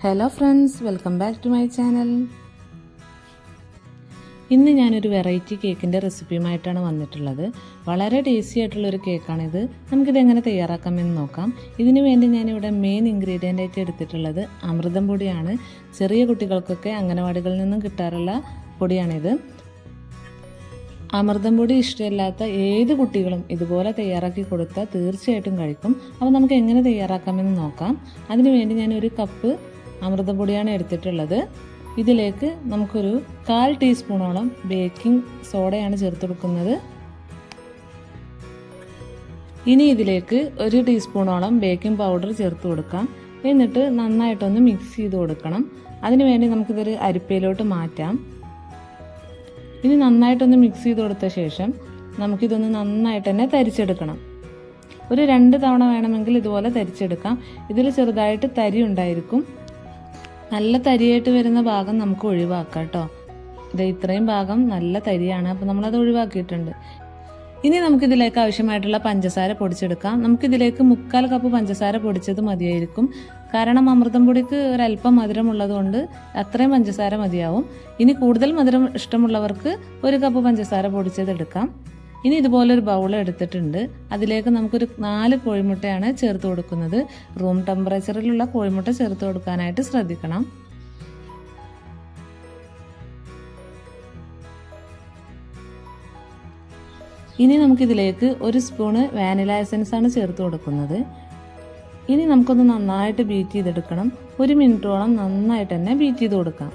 Hello friends welcome back to my channel ഇന്ന് ഞാനൊരു variety കേക്കിന്റെ റെസിപ്പിയുമായിട്ടാണ് വന്നിട്ടുള്ളത്. വളരെ ടേസ്റ്റി ആയിട്ടുള്ളൊരു കേക്കാണിത് നമുക്കിത് എങ്ങനെ തയ്യാറാക്കാമെന്ന് നോക്കാം. ഇതിനു വേണ്ടി ഞാനിവിടെ മെയിൻ ഇൻഗ്രീഡിയന്റ് ആയിട്ട് എടുത്തിട്ടുള്ളത് അമൃതം പൊടിയാണ്. ചെറിയ കുട്ടികൾക്കൊക്കെ അംഗനവാടികളിൽ നിന്നും കിട്ടാറുള്ള പൊടിയാണിത്. അമൃതം പൊടി ഇഷ്ടമില്ലാത്ത ഏത് കുട്ടികളും ഇതുപോലെ തയ്യാറാക്കി കൊടുത്താൽ തീർച്ചയായിട്ടും കഴിക്കും. അപ്പോൾ നമുക്ക് എങ്ങനെ തയ്യാറാക്കാമെന്ന് നോക്കാം. അതിനുവേണ്ടി ഞാൻ ഒരു കപ്പ് അമൃതം പൊടിയാണ് എടുത്തിട്ടുള്ളത്. ഇതിലേക്ക് നമുക്കൊരു കാൽ ടീസ്പൂണോളം ബേക്കിംഗ് സോഡയാണ് ചേർത്ത് കൊടുക്കുന്നത്. ഇനി ഇതിലേക്ക് ഒരു ടീസ്പൂണോളം ബേക്കിംഗ് പൗഡർ ചേർത്ത് കൊടുക്കാം. എന്നിട്ട് നന്നായിട്ടൊന്ന് മിക്സ് ചെയ്ത് കൊടുക്കണം. അതിനുവേണ്ടി നമുക്കിതൊരു അരിപ്പയിലോട്ട് മാറ്റാം. ഇനി നന്നായിട്ടൊന്ന് മിക്സ് ചെയ്ത് കൊടുത്ത ശേഷം നമുക്കിതൊന്ന് നന്നായിട്ട് തന്നെ തരിച്ചെടുക്കണം. ഒരു രണ്ട് തവണ വേണമെങ്കിൽ ഇതുപോലെ തരിച്ചെടുക്കാം. ഇതിൽ ചെറുതായിട്ട് തരി ഉണ്ടായിരിക്കും. നല്ല തരിയായിട്ട് വരുന്ന ഭാഗം നമുക്ക് ഒഴിവാക്കാം കേട്ടോ. ഇത് ഇത്രയും ഭാഗം നല്ല തരിയാണ്. അപ്പം നമ്മളത് ഒഴിവാക്കിയിട്ടുണ്ട്. ഇനി നമുക്കിതിലേക്ക് ആവശ്യമായിട്ടുള്ള പഞ്ചസാര പൊടിച്ചെടുക്കാം. നമുക്കിതിലേക്ക് മുക്കാൽ കപ്പ് പഞ്ചസാര പൊടിച്ചത് മതിയായിരിക്കും. കാരണം അമൃതം പൊടിക്ക് ഒരല്പം മധുരമുള്ളതുകൊണ്ട് അത്രയും പഞ്ചസാര മതിയാവും. ഇനി കൂടുതൽ മധുരം ഇഷ്ടമുള്ളവർക്ക് ഒരു കപ്പ് പഞ്ചസാര പൊടിച്ചത് എടുക്കാം ഇനി ഇതുപോലൊരു ബൗൾ എടുത്തിട്ടുണ്ട്. അതിലേക്ക് നമുക്കൊരു നാല് കോഴിമുട്ടയാണ് ചേർത്ത് കൊടുക്കുന്നത്. റൂം ടെമ്പറേച്ചറിലുള്ള കോഴിമുട്ട ചേർത്ത് കൊടുക്കാനായിട്ട് ശ്രദ്ധിക്കണം. ഇനി നമുക്കിതിലേക്ക് ഒരു സ്പൂണ് വാനില എസൻസ് ആണ് ചേർത്ത് കൊടുക്കുന്നത്. ഇനി നമുക്കൊന്ന് നന്നായിട്ട് ബീറ്റ് ചെയ്തെടുക്കണം. ഒരു മിനിറ്റോളം നന്നായിട്ട് തന്നെ ബീറ്റ് ചെയ്ത് കൊടുക്കാം.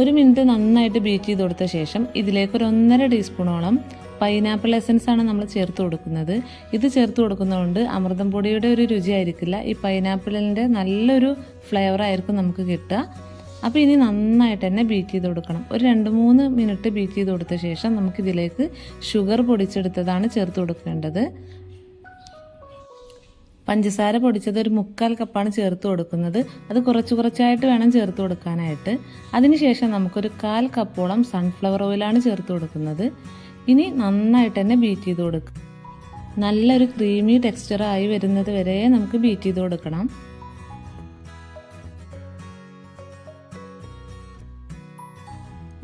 ഒരു മിനിറ്റ് നന്നായിട്ട് ബീറ്റ് ചെയ്ത് കൊടുത്ത ശേഷം ഇതിലേക്ക് ഒരു ഒന്നര ടീസ്പൂണോളം പൈനാപ്പിൾ എസൻസ് ആണ് നമ്മൾ ചേർത്ത് കൊടുക്കുന്നത്. ഇത് ചേർത്ത് കൊടുക്കുന്നതുകൊണ്ട് അമൃതം പൊടിയുടെ ഒരു രുചി ആയിരിക്കില്ല ഈ പൈനാപ്പിളിന്റെ നല്ലൊരു ഫ്ലേവർ ആയിരിക്കും നമുക്ക് കിട്ടുക. അപ്പോൾ ഇനി നന്നായിട്ട് തന്നെ ബീറ്റ് ചെയ്ത് കൊടുക്കണം. ഒരു രണ്ട് മൂന്ന് മിനിറ്റ് ബീറ്റ് ചെയ്ത് കൊടുത്ത ശേഷം നമുക്കിതിലേക്ക് ഷുഗർ പൊടിച്ചെടുത്തതാണ് ചേർത്ത് കൊടുക്കേണ്ടത്. പഞ്ചസാര പൊടിച്ചത് ഒരു മുക്കാൽ കപ്പാണ് ചേർത്ത് കൊടുക്കുന്നത്. അത് കുറച്ച് കുറച്ചായിട്ട് വേണം ചേർത്ത് കൊടുക്കാനായിട്ട്. അതിനുശേഷം നമുക്കൊരു കാൽ കപ്പോളം സൺഫ്ലവർ ഓയിലാണ് ചേർത്ത് കൊടുക്കുന്നത്. ഇനി നന്നായിട്ട് തന്നെ ബീറ്റ് ചെയ്ത് കൊടുക്കുക നല്ലൊരു ക്രീമി ടെക്സ്ചർ ആയി വരുന്നത് വരെ നമുക്ക് ബീറ്റ് ചെയ്ത് കൊടുക്കണം.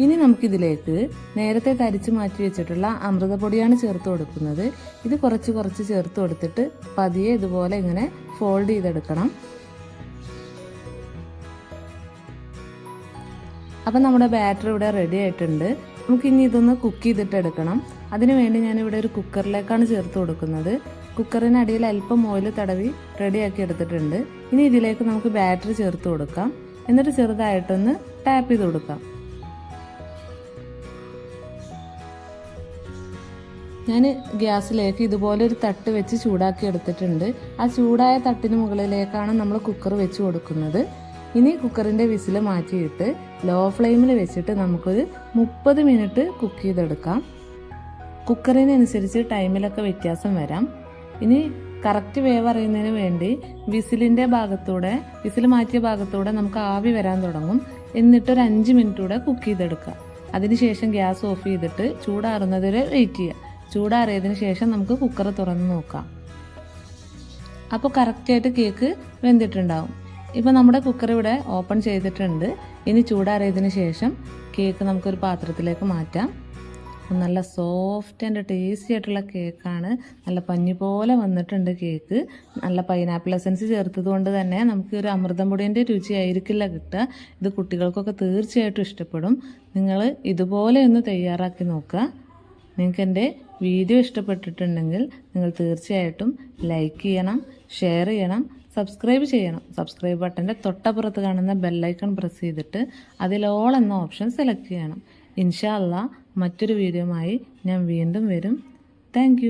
ഇനി നമുക്കിതിലേക്ക് നേരത്തെ തരിച്ച് മാറ്റി വെച്ചിട്ടുള്ള അമൃതപ്പൊടിയാണ് ചേർത്ത് കൊടുക്കുന്നത്. ഇത് കുറച്ച് കുറച്ച് ചേർത്ത് കൊടുത്തിട്ട് പതിയെ ഇതുപോലെ ഇങ്ങനെ ഫോൾഡ് ചെയ്തെടുക്കണം. അപ്പം നമ്മുടെ ബാറ്റർ ഇവിടെ റെഡി ആയിട്ടുണ്ട്. നമുക്കിനി ഇതൊന്ന് കുക്ക് ചെയ്തിട്ട് എടുക്കണം അതിനുവേണ്ടി ഞാനിവിടെ ഒരു കുക്കറിലേക്കാണ് ചേർത്ത് കൊടുക്കുന്നത്. കുക്കറിനടിയിൽ അല്പം ഓയിൽ തടവി റെഡിയാക്കി എടുത്തിട്ടുണ്ട്. ഇനി ഇതിലേക്ക് നമുക്ക് ബാറ്ററി ചേർത്ത് കൊടുക്കാം. എന്നിട്ട് ചെറുതായിട്ടൊന്ന് ടാപ്പ് ചെയ്ത് കൊടുക്കാം. ഞാൻ ഗ്യാസിലേക്ക് ഇതുപോലെ ഒരു തട്ട് വെച്ച് ചൂടാക്കി എടുത്തിട്ടുണ്ട്. ആ ചൂടായ തട്ടിന് മുകളിലേക്കാണ് നമ്മൾ കുക്കർ വെച്ച് കൊടുക്കുന്നത്. ഇനി കുക്കറിന്റെ വിസിൽ മാറ്റിയിട്ട് ലോ ഫ്ലെയിമിൽ വെച്ചിട്ട് നമുക്കൊരു മുപ്പത് മിനിറ്റ് കുക്ക് ചെയ്തെടുക്കാം. കുക്കറിനനുസരിച്ച് ടൈമിലൊക്കെ വ്യത്യാസം വരാം. ഇനി കറക്റ്റ് വേവ് അറിയുന്നതിന് വേണ്ടി വിസിലിന്റെ ഭാഗത്തൂടെ വിസിൽ മാറ്റിയ ഭാഗത്തൂടെ നമുക്ക് ആവി വരാൻ തുടങ്ങും. എന്നിട്ട് ഒരു അഞ്ച് മിനിറ്റ് കൂടെ കുക്ക് ചെയ്തെടുക്കാം. അതിനുശേഷം ഗ്യാസ് ഓഫ് ചെയ്തിട്ട് ചൂടാറുന്നതുവരെ വെയിറ്റ് ചെയ്യുക ചൂടാറിയതിന് ശേഷം നമുക്ക് കുക്കർ തുറന്ന് നോക്കാം. അപ്പോൾ കറക്റ്റായിട്ട് കേക്ക് വെന്തിട്ടുണ്ടാവും. ഇപ്പോൾ നമ്മുടെ കുക്കർ ഇവിടെ ഓപ്പൺ ചെയ്തിട്ടുണ്ട്. ഇനി ചൂടാറിയതിന് ശേഷം കേക്ക് നമുക്കൊരു പാത്രത്തിലേക്ക് മാറ്റാം. നല്ല സോഫ്റ്റ് ആൻഡ് ടേസ്റ്റി ആയിട്ടുള്ള കേക്കാണ് നല്ല പഞ്ഞി പോലെ വന്നിട്ടുണ്ട് കേക്ക് നല്ല പൈനാപ്പിൾ എസൻസ് ചേർത്തത് കൊണ്ട് തന്നെ നമുക്ക് ഒരു അമൃതം പൊടിന്റെ രുചി ആയിരിക്കില്ല കിട്ടുക. ഇത് കുട്ടികൾക്കൊക്കെ തീർച്ചയായിട്ടും ഇഷ്ടപ്പെടും. നിങ്ങൾ ഇതുപോലെ ഒന്ന് തയ്യാറാക്കി നോക്കുക. നിങ്ങൾക്ക് എന്റെ വീഡിയോ ഇഷ്ടപ്പെട്ടിട്ടുണ്ടെങ്കിൽ നിങ്ങൾ തീർച്ചയായിട്ടും ലൈക്ക് ചെയ്യണം ഷെയർ ചെയ്യണം സബ്സ്ക്രൈബ് ചെയ്യണം. സബ്സ്ക്രൈബ് ബട്ടന്റെ തൊട്ടപ്പുറത്ത് കാണുന്ന ബെല്ലൈക്കൺ പ്രസ് ചെയ്തിട്ട് അതിൽ ഓൾ എന്ന ഓപ്ഷൻ സെലക്ട് ചെയ്യണം. ഇൻഷാ അല്ലാ മറ്റൊരു വീഡിയോയുമായി ഞാൻ വീണ്ടും വരും. താങ്ക്